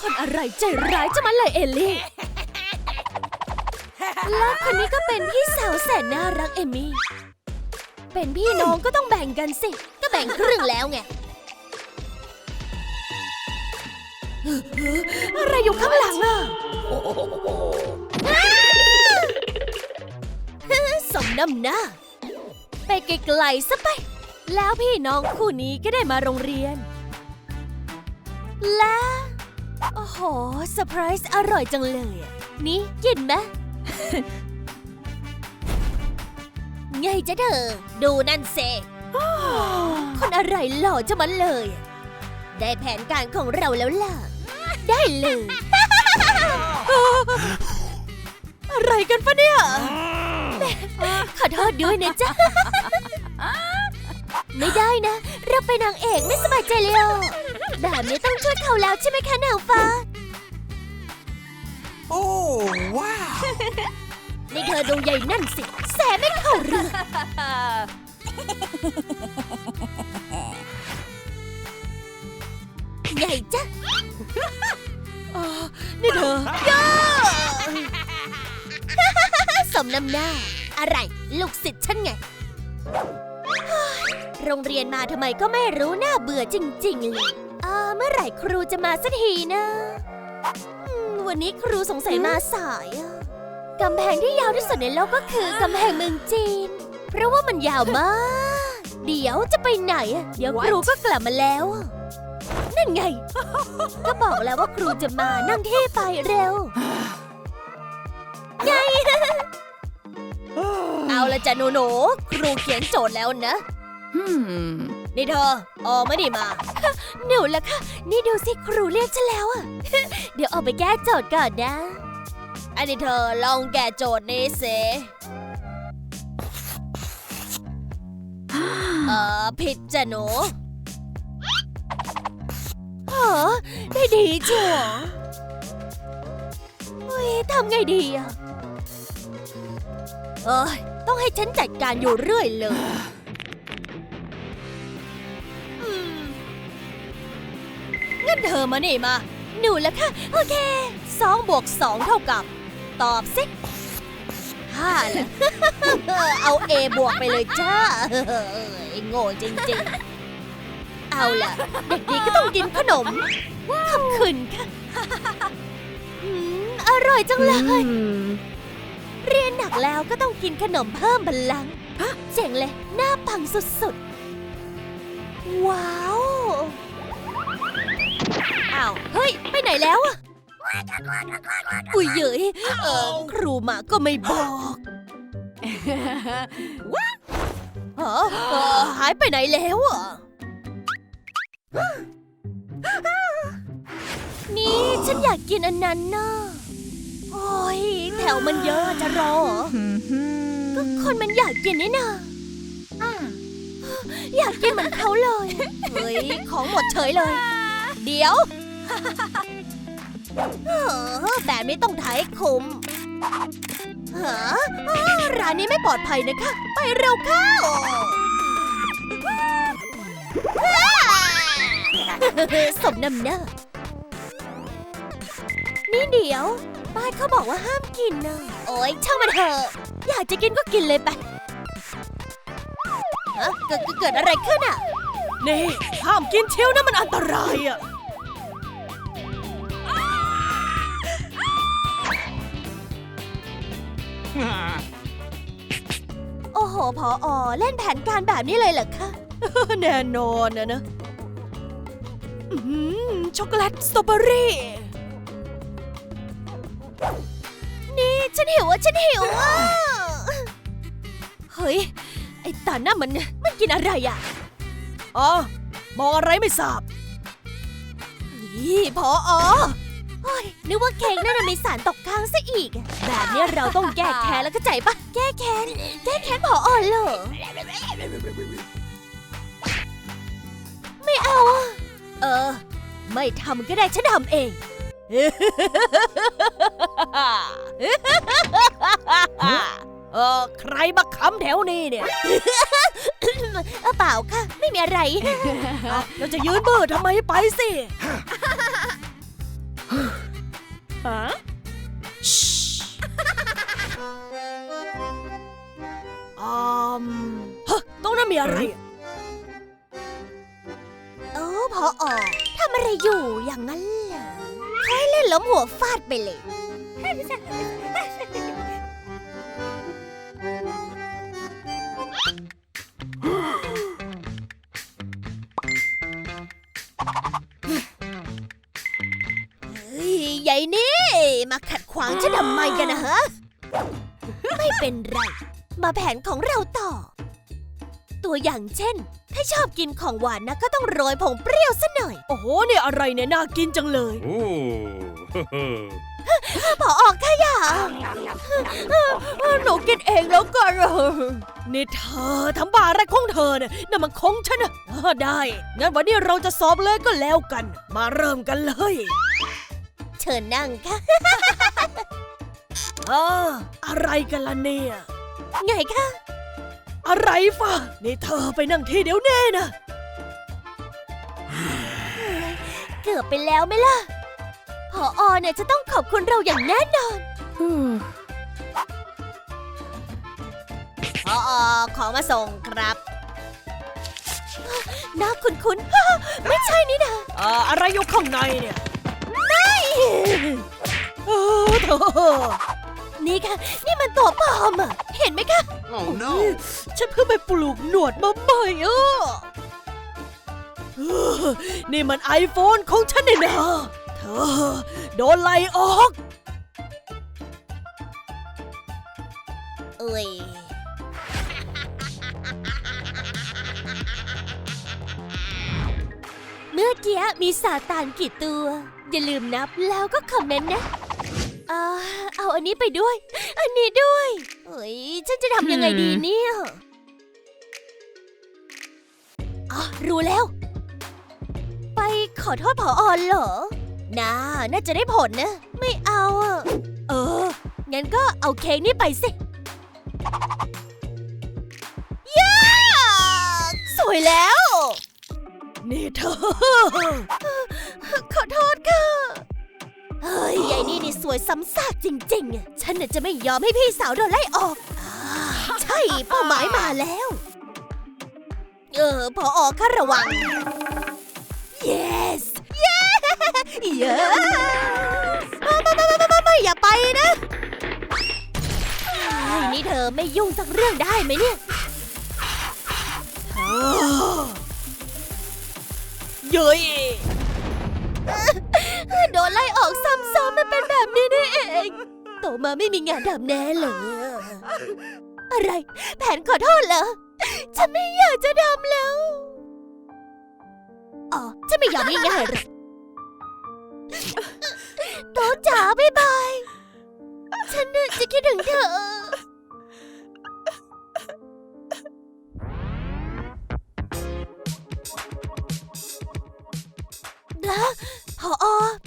คนอะไรใจร้ายจะมันเลยเอลลี่ แล้วคนนี้ก็เป็นพี่สาวแสนน่ารักเอมี่ เป็นพี่น้องก็ต้องแบ่งกันสิ ก็แบ่งครึ่งแล้วไง อะไรอยู่ข้างหลังอะสมน้ำหน้า ไปไกลๆซะไป แล้วพี่น้องคู่นี้ก็ได้มาโรงเรียน และ โอ้โหเซอร์ไพรส์อร่อยจังเลยอะนี่กินไหม ไงจ๊ะเธอ ดูนั่นเซคนอะไรหล่อจะมันเลยอะได้แผนการของเราแล้วล่ะ ได้เลย อะไรกันปะเนี่ย ขอโทษด้วยนะจ๊ะ ไม่ได้นะ เราเป็นนางเอกไม่สบายใจเลยอะ แบบนี้ต้องช่วยเขาแล้วใช่ไหมคะนางฟ้า Oh, wow. นี่เธอดูใหญ่นั่นสิ แสไม่เข้าเรื่องใหญ่จ้ะอ๋อนี่เธอย่าสมน้ำหน้า อะไร ลูกศิษย์ฉันไงเฮ้ยโรงเรียนมาทำไมก็ไม่รู้น่าเบื่อจริง ๆ เลยอ่า เมื่อไหร่ครูจะมาสักทีนะอืมวันนี้ครูสงสัยมาสายอะกำแพงที่ยาวที่สุดในโลกก็คือกำแพงเมืองจีน เพราะว่ามันยาวมาก เดี๋ยวจะไปไหนอะเดี๋ยวครูก็กลับมาแล้วอะนั่นไง ก็บอกแล้วว่าครูจะมานั่งที่ไปเร็ว ไง เอาละจ้ะหนูหนูๆครูเขียนโจทย์แล้วนะ Hmm. นี่เธอออกมาดิมา หนูละค่ะนี่ดูสิครูเรียกฉันแล้วอะ เดี๋ยวออกไปแก้โจทย์ก่อนนะอันนี้เธอลองแก้โจทย์นี้สิเออผิดจ้ะหนูเหรอได้ดีจังเฮ้ยทำไงดีอะเอ้ยต้องให้ฉันจัดการอยู่เรื่อยเลย งั้นเธอมานี่มา หนูละค่ะ โอเคสองบวกสองเท่ากับ ตอบสิห้าละเอาเอบวกไปเลยจ้าโง่จริงๆ เอาล่ะ เด็กดีก็ต้องกินขนมขอบคุณค่ะอร่อยจังเลย เรียนหนักแล้วก็ต้องกินขนมเพิ่มพลังฮะเจ๋งเลย หน้าปังสุดๆ ว้าว แล้วอะอุ้ยเย้ยเออครูมาก็ไม่บอกฮะเออหายไปไหนแล้วอะนี่ฉันอยากกินอันนั้นน่ะโอ้ยแถวมันเยอะจะรอเหรอก็คนมันอยากกินนี่นาอยากกินเหมือนเขาเลย เฮ้ย ของหมดเฉยเลย เดี๋ยวเออ แบบนี้ต้องถ่ายคุ้มฮะอ้าวร้านนี้ไม่ปลอดภัยนะคะ ไปเร็วเข้าสมน้ำหน้า นี่เดี๋ยวบ้านเขาบอกว่าห้ามกินนะโอ๊ยช่างมันเถอะ อยากจะกินก็กินเลยไปเกิดเกิดอะไรขึ้นอะ นี่ ห้ามกินเชียวนะมันอันตรายอะ โอ้โหพออเล่นแผนการแบบนี้เลยเหรอคะ แน่นอนนะนะอื้อหือช็อกโกแลตสตรอเบอรี่ นี่ฉันหิวอะฉันหิวอะ เฮ้ย ไอ้ตาหน้ามันมันกินอะไรอะ อ๋อ มองอะไรไม่ทราบนี่พอออ นึกว่าเค้กนั่นนะมีสารตกค้างซะอีก แบบนี้เราต้องแก้แค้นแล้วก็ใจปะแก้แค้น แก้แค้นพออเหรอ ไม่เอาอะเออ ไม่ทำก็ได้ฉันทำเอง เออใครมาค้ำแถวนี้เนี่ย เออเปล่าค่ะ ไม่มีอะไร เราจะยืนเบื่อทำไมไปสิ ฮะอืมฮะตรงนั้นมีอะไรอะโอ้พออทำอะไรอยู่อย่างนั้นเหรอค่อยเล่นล้มหัวฟาดไปเลย วางฉันทำไมกันนะฮะ ไม่เป็นไร มาแผนของเราต่อ ตัวอย่างเช่น ถ้าชอบกินของหวานนะก็ต้องโรยผงเปรี้ยวซะหน่อย โอ้โหเนี่ยอะไรเนี่ยน่ากินจังเลย Oh. พอออกค่ะอย่าหนูกินเองแล้วกันนี่เธอทำบาอะไรของเธอเนี่ยนั่นมันของฉันนะเออได้ งั้นวันนี้เราจะสอบเลยก็แล้วกัน มาเริ่มกันเลย เชิญนั่งค่ะ เอออะไรกันล่ะเนี่ย ไงคะอะไรฟะนี่เธอไปนั่งที่เดี๋ยวแน่นะ เกือบไปแล้วไหมล่ะพออเนี่ยจะต้องขอบคุณเราอย่างแน่นอนพออของมาส่งครับน่าคุ้นๆไม่ใช่นี่นะเอ่ออะไรอยู่ข้างในเนี่ย ไม่เออเธอ นี่ค่ะนี่มันตัวปลอมอะเห็นไหมคะ Oh no. ฉันเพิ่งไปปลูกหนวดมาใหม่อะเออนี่มันไอโฟนของฉันเนี่ยนะเธอโดนไล่ออก เอ้ย เมื่อกี้มีซาตานกี่ตัว อย่าลืมนับแล้วก็คอมเมนต์นะเอ่อ เอาอันนี้ไปด้วย อันนี้ด้วยเฮ้ยฉันจะทำยังไงดีเนี่ยอ๋อรู้แล้ว ไปขอโทษผออเหรอน่าน่าจะได้ผลนะ ไม่เอาอะ เออ งั้นก็เอาเค้กนี่ไปสิย้าสวยแล้ว นี่เธอ ขอโทษค่ะ เฮ้ยยายนี่นี่สวยซ้ำซากจริงๆอะฉันน่ะจะไม่ยอมให้พี่สาวโดนไล่ออกอ่าใช่เป้าหมายมาแล้ว เออพอออกค่ะระวัง yes yes yes มามามามามามาอย่าไปนะเฮ้ยนี่เธอไม่ยุ่งสักเรื่องได้ไหมเนี่ย เย้ยโด นไล่ออกซ้ำๆมันเป็นแบบนี้นี่เองโตมาไม่มีงานทำแน่เลย อะไร แผนขอโทษเหรอ ฉันไม่อยากจะทำแล้ว อ๋อ ฉันไม่ยอมง่ายๆหรอกโตจ๋าบ๊ายบาย ฉันน่ะจะคิดถึงเธอ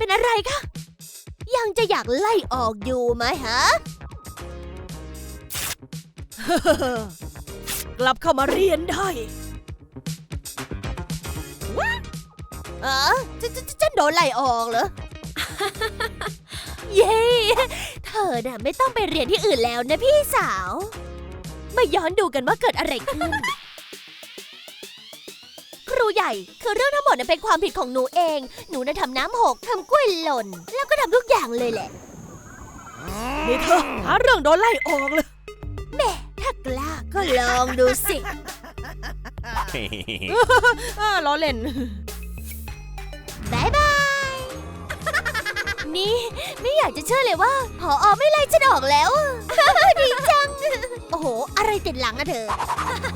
เป็นอะไรคะ ยังจะอยากไล่ออกอยู่ไหมฮะ กลับเข้ามาเรียนได้เออจะจะจะจะโดนไล่ออกเหรอ เย้ เธอน่ะไม่ต้องไปเรียนที่อื่นแล้วนะพี่สาว มาย้อนดูกันว่าเกิดอะไรขึ้นครู ใหญ่ คือเรื่องทั้งหมดน่ะเป็นความผิดของหนูเอง หนูน่ะทำน้ำหกทำกล้วยหล่น แล้วก็ทำทุกอย่างเลยแหละ นี่เธอหาเรื่องโดนไล่ออกเลยแม่ถ้ากล้าก็ลองดูสิอ่าล้อเล่น บายบาย นี่ไม่อยากจะเชื่อเลยว่าพออไม่ไล่ฉันออกแล้วอะดีจัง โอ้โห อะไรติดหลังอะเธอ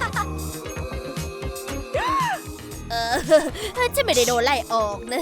เอ อฉันไม่ได้โดนไล่ออกนะ